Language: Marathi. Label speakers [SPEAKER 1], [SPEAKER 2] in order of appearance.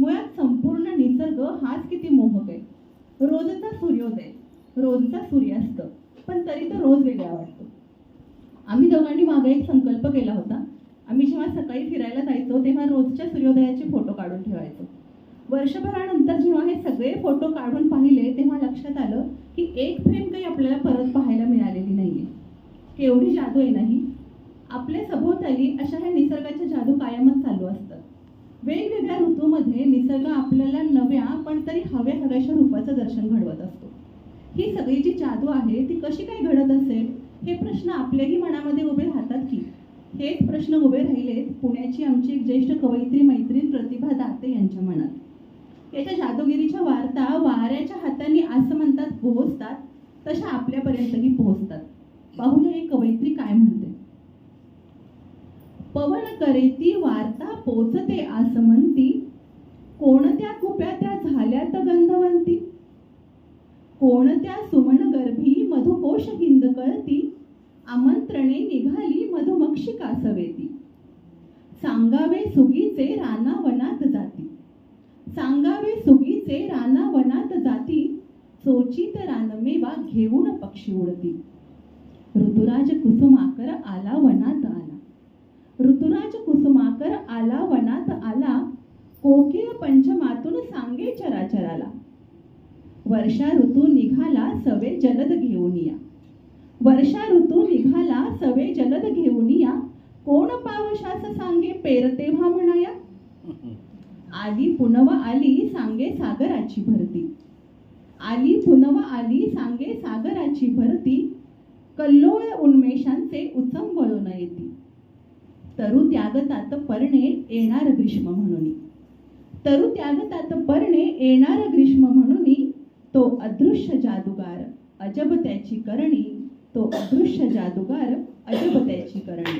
[SPEAKER 1] मुळात संपूर्ण निसर्ग हाच किती मोहक आहे रोजचा सूर्योदय रोजचा सूर्यास्त. पण तरी तो रोज वेगळा वाटतो. आम्ही दोघांनी मागे एक संकल्प केला होता. आम्ही जेव्हा सकाळी फिरायला जायचो तेव्हा रोजच्या सूर्योदयाचे फोटो काढून ठेवायचो. वर्षभरानंतर जेव्हा हे सगळे फोटो काढून पाहिले तेव्हा लक्षात आलं की एक फ्रेम काही आपल्याला परत पाहायला मिळालेली नाहीये. केवढी जादू आहे नाही? आपल्या सभोवताली अशा ह्या निसर्गाच्या जादू कायमच चालू असतात. वेगवेगळ्या ऋतूमध्ये निसर्ग आपल्याला नव्या पण तरी हव्या हव्याशा रूपाचं दर्शन घडवत असतो? ही सगळी जी जादू आहे ती कशी काय घडत असेल? हे प्रश्न आपल्याही मनामध्ये उभे राहतात की? हेच प्रश्न उभे राहिलेत पुण्याची आमची एक ज्येष्ठ कवयित्री मैत्रीण प्रतिभा दाते यांच्या मनात. याच्या जादूगिरीच्या वार्ता वाऱ्याच्या हातांनी असं म्हणतात पोहोचतात. तशा आपल्यापर्यंतही पोहोचतात. पाहूया ही कवयित्री काय म्हणते. पवन करे ती वार्ता पोचते आसमंती कोणत्या कुप्या त्या झाल्यात गंधवंती? कोणत्या सुमन गर्भी मधुकोश हिंद कळती आमंत्रणे निघाली मधुमक्षिका सवेती सांगावे सुगीचे राना वनात जाती. सांगावे सुगीचे राना वनात जाती. सोचित रानमेवा घेऊन पक्षी उडती. ऋतुराज कुसुमाकर आला वनात आला. कुसुमाकर आला वनात आला कोकिळ पंचमातून सांगे चराचराला. वर्षा ऋतू निघाला सवे जलद घेऊन या. वर्षा ऋतू निघाला सवे जलद घेऊन या. कोण पावशास सांगे पेर तेव्हा म्हणाया? आली पुनव आली सांगे सागराची भरती. आली पुनव आली सांगे सागराची भरती. कल्लोळ उन्मेषांचे उचंबळून येती तरु त्यागतात पर्णे येणार ग्रीष्म म्हणून. तरु त्यागतात पर्णे येणार ग्रीष्म म्हणून तो अदृश्य जादूगार अजब त्याची करणी तो अदृश्य जादूगार अजब त्याची करणी.